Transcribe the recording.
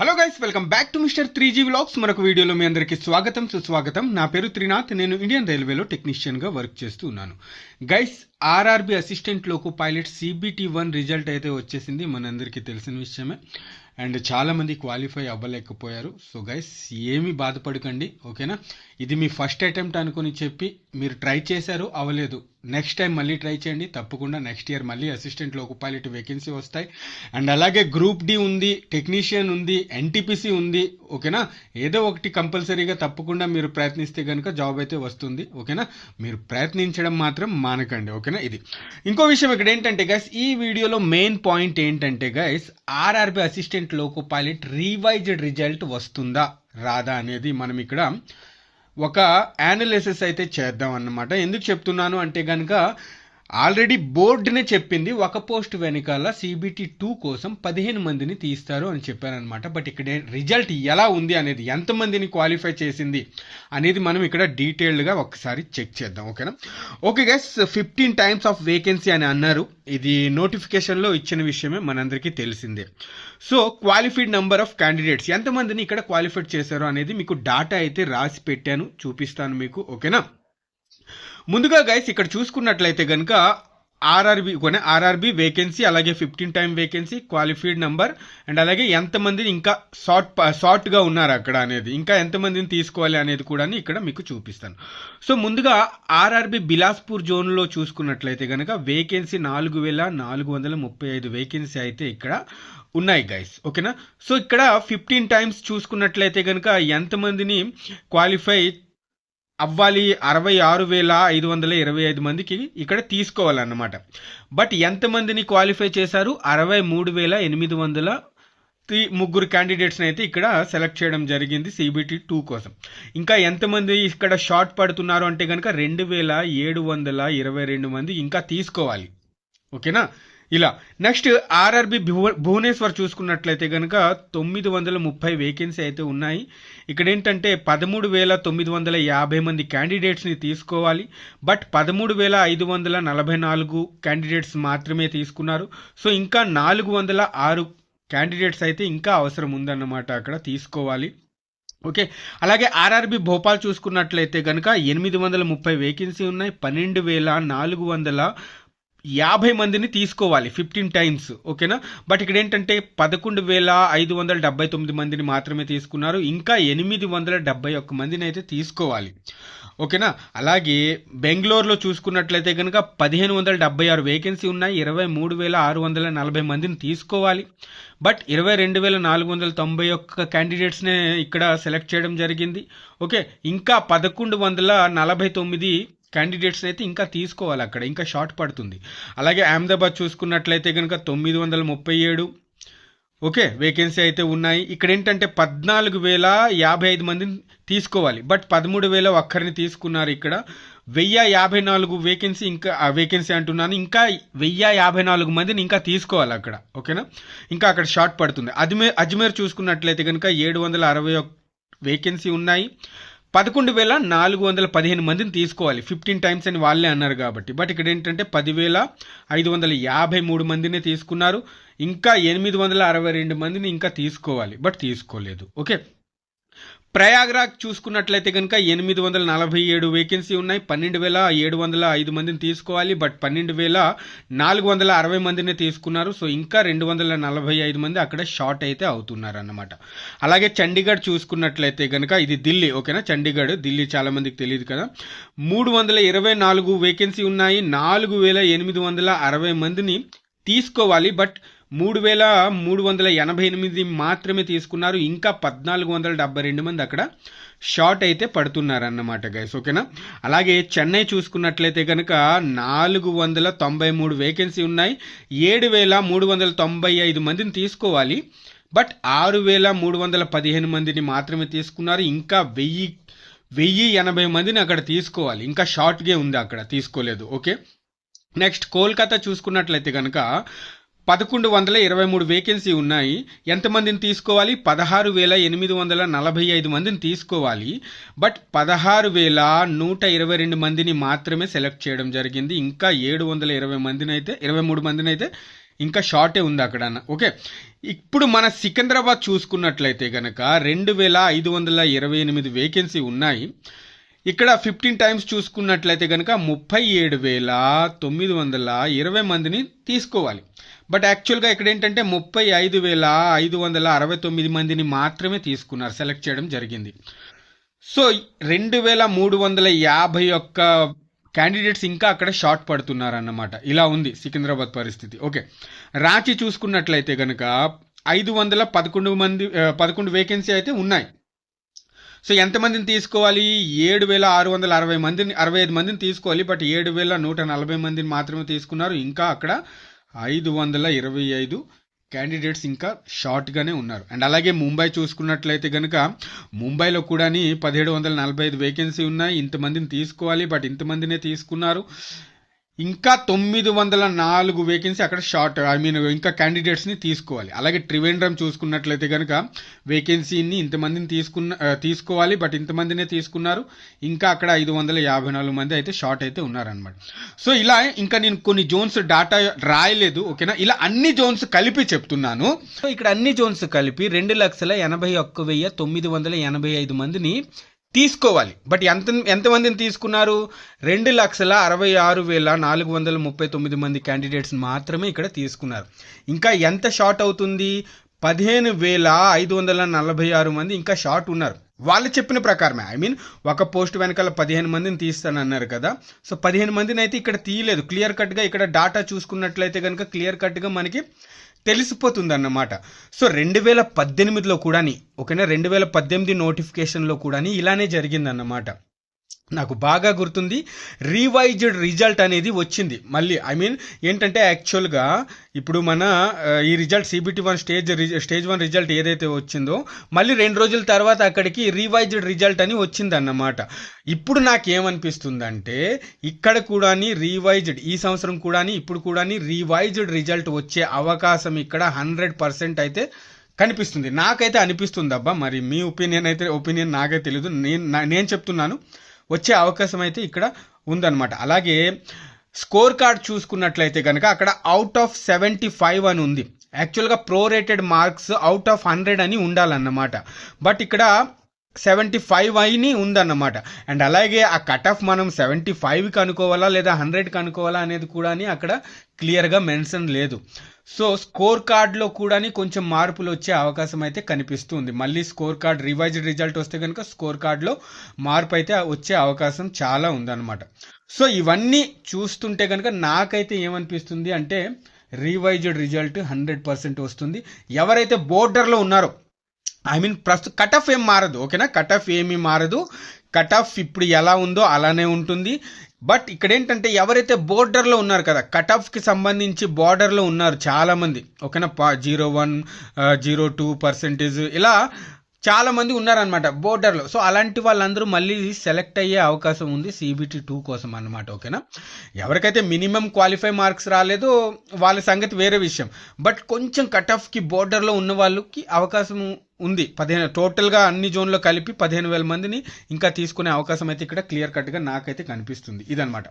Hello guys welcome back to Mr three G vlogs మరొక వీడియోలో మీ అందరికీ స్వాగతం. సుస్వాగతం. నా పేరు త్రినాథ్. నేను ఇండియన్ రైల్వేలో టెక్నీషియన్గా వర్క్ చేస్తూ ఉన్నాను guys RRB assistant loco pilot CBT one result అయితే వచ్చేసింది. మనందరికీ తెలిసిన విషయమే. అండ్ చాలామంది క్వాలిఫై అవ్వలేకపోయారు. సో గైస్ ఏమీ బాధపడకండి. ఓకేనా ఇది మీ ఫస్ట్ అటెంప్ట్ అనుకుని చెప్పి మీరు ట్రై చేశారు అవ్వలేదు నెక్స్ట్ టైం మళ్ళీ ట్రై చేయండి. తప్పకుండా నెక్స్ట్ ఇయర్ మళ్ళీ అసిస్టెంట్ లోకు పైలట్ వేకెన్సీ వస్తాయి. అండ్ అలాగే గ్రూప్ డి ఉంది టెక్నీషియన్ ఉంది ఎన్టీపీసీ ఉంది. ఓకేనా ఏదో ఒకటి కంపల్సరీగా తప్పకుండా మీరు ప్రయత్నిస్తే కనుక జాబ్ అయితే వస్తుంది. ఓకేనా మీరు ప్రయత్నించడం మాత్రం మానకండి. ఓకేనా ఇది. ఇంకో విషయం ఇక్కడ ఏంటంటే గైస్ ఈ వీడియోలో మెయిన్ పాయింట్ ఏంటంటే guys RRB assistant loco pilot revised result వస్తుందా? రాదా అనేది మనం ఇక్కడ ఒక యానలిసిస్ అయితే చేద్దాం అన్నమాట ఎందుకు చెప్తున్నాను అంటే కనుక ఆల్రెడీ బోర్డునే చెప్పింది ఒక పోస్ట్ వెనకాల సిబిటి టూ కోసం పదిహేను మందిని తీస్తారు అని చెప్పారనమాట బట్ ఇక్కడ రిజల్ట్ ఎలా ఉంది అనేది ఎంతమందిని క్వాలిఫై చేసింది అనేది మనం ఇక్కడ డీటెయిల్డ్గా ఒకసారి చెక్ చేద్దాం ఓకేనా? Okay guys fifteen times of vacancy అని అన్నారు. ఇది నోటిఫికేషన్లో ఇచ్చిన విషయమే మనందరికీ తెలిసిందే. So qualified number of candidates ఎంతమందిని ఇక్కడ క్వాలిఫైడ్ చేశారు అనేది మీకు డాటా అయితే రాసి పెట్టాను చూపిస్తాను మీకు ఓకేనా? ముందుగా గైస్ ఇక్కడ చూసుకున్నట్లయితే కనుక ఆర్ఆర్బి కొనే ఆర్ఆర్బి వేకెన్సీ అలాగే fifteen time vacancy qualified number and అలాగే ఎంతమందిని ఇంకా షార్ట్ షార్ట్గా ఉన్నారు అక్కడ అనేది. ఇంకా ఎంతమందిని తీసుకోవాలి అనేది కూడా ఇక్కడ మీకు చూపిస్తాను. సో ముందుగా ఆర్ఆర్బి బిలాస్పూర్ జోన్లో చూసుకున్నట్లయితే కనుక వేకెన్సీ నాలుగు వేల నాలుగు వందల ముప్పై ఐదు వేకెన్సీ అయితే ఇక్కడ ఉన్నాయి గైస్ ఓకేనా సో ఇక్కడ ఫిఫ్టీన్ టైమ్స్ చూసుకున్నట్లయితే కనుక ఎంతమందిని క్వాలిఫై అవ్వాలి అరవై ఆరు వేల ఐదు వందల ఇరవై ఐదు మందికి ఇక్కడ తీసుకోవాలన్నమాట. బట్ ఎంతమందిని క్వాలిఫై చేశారు? అరవై మూడు వేల ఎనిమిది వందల త్రీ ముగ్గురు క్యాండిడేట్స్ని అయితే ఇక్కడ సెలెక్ట్ చేయడం జరిగింది సిబిటి టూ కోసం. ఇంకా ఎంతమంది ఇక్కడ షార్ట్ పడుతున్నారు అంటే కనుక రెండు వేల ఏడు వందల ఇరవై రెండు మంది ఇంకా తీసుకోవాలి. ఓకేనా? ఇలా. నెక్స్ట్ ఆర్ఆర్బి భువనేశ్వర్ చూసుకున్నట్లయితే కనుక తొమ్మిది వందల ముప్పై వేకెన్సీ అయితే ఉన్నాయి. ఇక్కడ ఏంటంటే పదమూడు వేల తొమ్మిది వందల యాభై మంది క్యాండిడేట్స్ని తీసుకోవాలి. బట్ పదమూడు వేల ఐదు వందల నలభై నాలుగు క్యాండిడేట్స్ మాత్రమే తీసుకున్నారు. సో ఇంకా నాలుగు వందల ఆరు క్యాండిడేట్స్ అయితే ఇంకా అవసరం ఉందన్నమాట అక్కడ తీసుకోవాలి. ఓకే. అలాగే ఆర్ఆర్బి భోపాల్ చూసుకున్నట్లయితే కనుక ఎనిమిది వందల ముప్పై వేకెన్సీ ఉన్నాయి. పన్నెండు వేల నాలుగు వందల యాభై మందిని తీసుకోవాలి ఫిఫ్టీన్ టైమ్స్ ఓకేనా? బట్ ఇక్కడ ఏంటంటే పదకొండు వేల ఐదు వందల డెబ్బై తొమ్మిది మందిని మాత్రమే తీసుకున్నారు ఇంకా ఎనిమిది వందల డెబ్బై ఒక్క మందిని అయితే తీసుకోవాలి ఓకేనా? అలాగే బెంగళూరులో చూసుకున్నట్లయితే కనుక పదిహేను వందల డెబ్బై ఆరు వేకెన్సీ ఉన్నాయి ఇరవై మూడు వేల ఆరు వందల నలభై మందిని తీసుకోవాలి బట్ ఇరవై రెండు వేల నాలుగు వందల తొంభై ఒక్క క్యాండిడేట్స్నే ఇక్కడ సెలెక్ట్ చేయడం జరిగింది ఓకే? ఇంకా పదకొండు వందల నలభై తొమ్మిది క్యాండిడేట్స్ అయితే ఇంకా తీసుకోవాలి అక్కడ ఇంకా షార్ట్ పడుతుంది. అలాగే అహ్మదాబాద్ చూసుకున్నట్లయితే కనుక తొమ్మిది వందల ముప్పై ఏడు. ఓకే వేకెన్సీ అయితే ఉన్నాయి. ఇక్కడ ఏంటంటే పద్నాలుగు వేల యాభై ఐదు మందిని తీసుకోవాలి. బట్ పదమూడు వేల ఒక్కరిని తీసుకున్నారు ఇక్కడ. వెయ్యి యాభై నాలుగు వేకెన్సీ ఇంకా వేకెన్సీ అంటున్నాను. ఇంకా వెయ్యి యాభై నాలుగు మందిని ఇంకా తీసుకోవాలి అక్కడ. ఓకేనా? ఇంకా అక్కడ షార్ట్ పడుతుంది. అజ్మేర్ అజ్మేర్ చూసుకున్నట్లయితే కనుక ఏడు వందల అరవై వేకెన్సీ ఉన్నాయి. పదకొండు వేల నాలుగు వందల పదిహేను మందిని తీసుకోవాలి. ఫిఫ్టీన్ టైమ్స్ అని వాళ్ళే అన్నారు కాబట్టి. బట్ ఇక్కడ ఏంటంటే పదివేల ఐదు వందల యాభై మూడు మందిని తీసుకున్నారు. ఇంకా ఎనిమిది వందల అరవై రెండు మందిని ఇంకా తీసుకోవాలి. బట్ తీసుకోలేదు. ఓకే? ప్రయాగ్రాజ్ చూసుకున్నట్లయితే కనుక ఎనిమిది వందల నలభై ఏడు వేకెన్సీ ఉన్నాయి. పన్నెండు వేల ఏడు వందల ఐదు మందిని తీసుకోవాలి. బట్ పన్నెండు వేల నాలుగు వందల అరవై మందిని తీసుకున్నారు. సో ఇంకా రెండు వందల నలభై ఐదు మంది అక్కడ షార్ట్ అయితే అవుతున్నారు అన్నమాట అలాగే చండీగఢ్ చూసుకున్నట్లయితే కనుక ఇది ఢిల్లీ ఓకేనా? చండీగఢ్ ఢిల్లీ చాలా మందికి తెలియదు కదా. మూడు వందల ఇరవై నాలుగు వేకెన్సీ ఉన్నాయి. నాలుగు వేల ఎనిమిది వందల అరవై మందిని తీసుకోవాలి. బట్ మూడు వేల మూడు వందల ఎనభై ఎనిమిది మాత్రమే తీసుకున్నారు. ఇంకా పద్నాలుగు వందల డెబ్బై రెండు మంది అక్కడ షార్ట్ అయితే పడుతున్నారన్నమాట గైస్ ఓకేనా? అలాగే చెన్నై చూసుకున్నట్లయితే కనుక నాలుగు వందల తొంభై మూడు వేకెన్సీ ఉన్నాయి. ఏడు వేల మూడు వందల తొంభై ఐదు మందిని తీసుకోవాలి. బట్ ఆరు వేల మూడు వందల పదిహేను మందిని మాత్రమే తీసుకున్నారు. ఇంకా వెయ్యి వెయ్యి ఎనభై మందిని అక్కడ తీసుకోవాలి. ఇంకా షార్ట్గా ఉంది అక్కడ తీసుకోలేదు. ఓకే? నెక్స్ట్ కోల్కతా చూసుకున్నట్లయితే కనుక పదకొండు వందల ఇరవై మూడు వేకెన్సీ ఉన్నాయి. ఎంతమందిని తీసుకోవాలి? పదహారు వేల ఎనిమిది వందల నలభై ఐదు మందిని తీసుకోవాలి. బట్ పదహారు వేల నూట ఇరవై రెండు మందిని మాత్రమే సెలెక్ట్ చేయడం జరిగింది. ఇంకా ఏడు వందల ఇరవై మందిని అయితే ఇరవై మూడు మందిని అయితే ఇంకా షార్టే ఉంది అక్కడ ఓకే. ఇప్పుడు మన సికింద్రాబాద్ చూసుకున్నట్లయితే కనుక రెండు వేల ఐదు వందల ఇరవై ఎనిమిది వేకెన్సీ ఉన్నాయి. ఇక్కడ ఫిఫ్టీన్ టైమ్స్ చూసుకున్నట్లయితే కనుక ముప్పై ఏడు వేల తొమ్మిది వందల ఇరవై మందిని తీసుకోవాలి. బట్ యాక్చువల్గా ఇక్కడ ఏంటంటే ముప్పై ఐదు వేల ఐదు వందల అరవై తొమ్మిది మందిని మాత్రమే తీసుకున్నారు సెలెక్ట్ చేయడం జరిగింది. సో రెండు వేల మూడు వందల యాభై ఒక్క క్యాండిడేట్స్ ఇంకా అక్కడ షార్ట్ పడుతున్నారు అన్నమాట ఇలా ఉంది సికింద్రాబాద్ పరిస్థితి. ఓకే రాంచీ చూసుకున్నట్లయితే కనుక ఐదు వందల పదకొండు మంది పదకొండు వేకెన్సీ అయితే ఉన్నాయి. సో ఎంతమందిని తీసుకోవాలి? ఏడు వేల ఆరు వందల అరవై మందిని అరవై ఐదు మందిని తీసుకోవాలి బట్ ఏడు వేల నూట నలభై మందిని మాత్రమే తీసుకున్నారు. ఇంకా అక్కడ ఐదు వందల ఇరవై ఐదు క్యాండిడేట్స్ ఇంకా షార్ట్గానే ఉన్నారు. అండ్ అలాగే ముంబై చూసుకున్నట్లయితే కనుక ముంబైలో కూడా పదిహేడు వందల నలభై ఐదు వేకెన్సీ ఉన్నాయి. ఇంతమందిని తీసుకోవాలి బట్ ఇంతమందినే తీసుకున్నారు. ఇంకా తొమ్మిది వందల నాలుగు వేకెన్సీ అక్కడ షార్ట్ ఐ మీన్ ఇంకా క్యాండిడేట్స్ని తీసుకోవాలి. అలాగే త్రివేంద్రం చూసుకున్నట్లయితే కనుక వేకెన్సీని ఇంతమందిని తీసుకున్న తీసుకోవాలి బట్ ఇంతమందినే తీసుకున్నారు. ఇంకా అక్కడ ఐదు వందల యాభై నాలుగు మంది అయితే షార్ట్ అయితే ఉన్నారనమాట సో ఇలా ఇంకా నేను కొన్ని జోన్స్ డాటా రాయలేదు ఓకేనా? ఇలా అన్ని జోన్స్ కలిపి చెప్తున్నాను. సో ఇక్కడ అన్ని జోన్స్ కలిపి రెండు లక్షల ఎనభై ఒక్క వెయ్యి తొమ్మిది వందల ఎనభై ఐదు మందిని తీసుకోవాలి. బట్ ఎంత ఎంతమందిని తీసుకున్నారు? రెండు లక్షల అరవై ఆరు వేల నాలుగు వందల ముప్పై తొమ్మిది మంది క్యాండిడేట్స్ మాత్రమే ఇక్కడ తీసుకున్నారు. ఇంకా ఎంత షార్ట్ అవుతుంది? పదిహేను వేల ఐదు వందల నలభై ఆరు మంది ఇంకా షార్ట్ ఉన్నారు. వాళ్ళు చెప్పిన ప్రకారమే ఐ మీన్ ఒక పోస్ట్ వెనకాల పదిహేను మందిని తీస్తానన్నారు కదా. సో పదిహేను మందిని అయితే ఇక్కడ తీయలేదు. క్లియర్ కట్గా ఇక్కడ డాటా చూసుకున్నట్లయితే కనుక క్లియర్ కట్గా మనకి తెలిసిపోతుందన్నమాట. సో రెండు వేల పద్దెనిమిదిలో కూడాని ఓకేనా? రెండు వేల పద్దెనిమిది నోటిఫికేషన్లో కూడాని ఇలానే జరిగిందన్నమాట. నాకు బాగా గుర్తుంది. రీవైజ్డ్ రిజల్ట్ అనేది వచ్చింది. మళ్ళీ ఐ మీన్ ఏంటంటే యాక్చువల్గా ఇప్పుడు మన ఈ result CBT one stage stage one result ఏదైతే వచ్చిందో మళ్ళీ రెండు రోజుల తర్వాత అక్కడికి రీవైజ్డ్ రిజల్ట్ అని వచ్చిందన్నమాట. ఇప్పుడు నాకేమనిపిస్తుందంటే ఇక్కడ కూడాని రీవైజ్డ్ ఈ సంవత్సరం కూడాని ఇప్పుడు కూడాని రీవైజ్డ్ రిజల్ట్ వచ్చే అవకాశం ఇక్కడ హండ్రెడ్ పర్సెంట్ అయితే కనిపిస్తుంది. నాకైతే అనిపిస్తుంది అబ్బా మరి మీ ఒపీనియన్ అయితే ఒపీనియన్ నాకే తెలియదు నేను నేను చెప్తున్నాను. వచ్చే అవకాశం అయితే ఇక్కడ ఉందన్నమాట. అలాగే స్కోర్ కార్డ్ చూసుకున్నట్లయితే కనుక అక్కడ అవుట్ ఆఫ్ సెవెంటీ ఫైవ్ అని ఉంది. యాక్చువల్గా prorated marks out of hundred అని ఉండాలన్నమాట. బట్ ఇక్కడ సెవెంటీ ఫైవ్ అయిని ఉందన్నమాట. అండ్ అలాగే ఆ కట్ ఆఫ్ మనం సెవెంటీ ఫైవ్కి అనుకోవాలా లేదా హండ్రెడ్కి అనుకోవాలా అనేది కూడా అక్కడ క్లియర్గా మెన్షన్ లేదు. సో స్కోర్ కార్డ్లో కూడా కొంచెం మార్పులు వచ్చే అవకాశం అయితే కనిపిస్తుంది. మళ్ళీ స్కోర్ కార్డ్ రివైజ్డ్ రిజల్ట్ వస్తే కనుక స్కోర్ కార్డ్లో మార్పు అయితే వచ్చే అవకాశం చాలా ఉందన్నమాట. సో ఇవన్నీ చూస్తుంటే కనుక నాకైతే ఏమనిపిస్తుంది అంటే రివైజ్డ్ రిజల్ట్ హండ్రెడ్ పర్సెంట్ వస్తుంది. ఎవరైతే బోర్డర్లో ఉన్నారో ఐ మీన్ ప్రస్తుతం కట్ ఆఫ్ ఏం మారదు ఓకేనా? కట్ ఆఫ్ ఏమీ మారదు. కట్ ఆఫ్ ఇప్పుడు ఎలా ఉందో అలానే ఉంటుంది. బట్ ఇక్కడ ఏంటంటే ఎవరైతే బోర్డర్లో ఉన్నారు కదా కట్ ఆఫ్కి సంబంధించి బార్డర్లో ఉన్నారు చాలామంది. ఓకేనా? పా zero one zero two percentage ఇలా చాలా మంది ఉన్నారనమాట బోర్డర్లో. సో అలాంటి వాళ్ళందరూ మళ్ళీ సెలెక్ట్ అయ్యే అవకాశం ఉంది సిబిటీ టూ కోసం అన్నమాట ఓకేనా? ఎవరికైతే మినిమం క్వాలిఫై మార్క్స్ రాలేదో వాళ్ళ సంగతి వేరే విషయం. బట్ కొంచెం కట్ ఆఫ్కి బోర్డర్లో ఉన్న వాళ్ళకి అవకాశం ఉంది. పదిహేను టోటల్గా అన్ని జోన్లో కలిపి పదిహేను వేల మందిని ఇంకా తీసుకునే అవకాశం అయితే ఇక్కడ క్లియర్ కట్గా నాకైతే కనిపిస్తుంది. ఇదనమాట